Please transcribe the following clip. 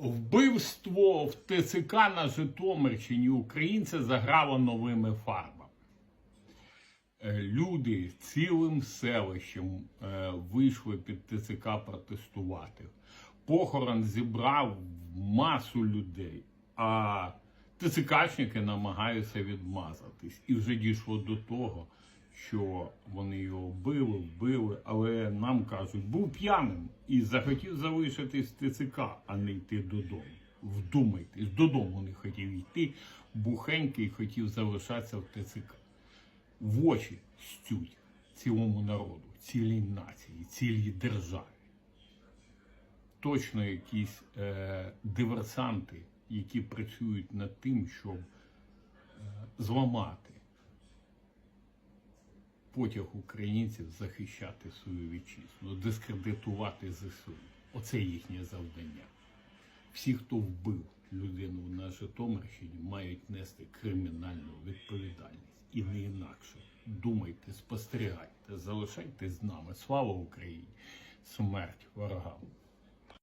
Вбивство в ТЦК на Житомирщині українця заграло новими фарбами. Е, Люди цілим селищем е, вийшли під ТЦК протестувати. Похорон зібрав масу людей, а ТЦКшники намагаються відмазатись. І вже дійшло до того, що вони його били, вбили, але нам кажуть, був п'яним і захотів залишитись ТЦК, а не йти додому. Вдумайтесь, додому не хотів йти, бухенький хотів залишатися в ТЦК. В очі стють цілому народу, цілій нації, цілій державі. Точно якісь е, диверсанти, які працюють над тим, щоб е, зламати потяг українців захищати свою вітчизну, дискредитувати ЗСУ. Оце їхнє завдання. Всі, хто вбив людину на Житомирщині, мають нести кримінальну відповідальність. І не інакше. Думайте, спостерігайте, залишайтесь з нами. Слава Україні! Смерть ворогам!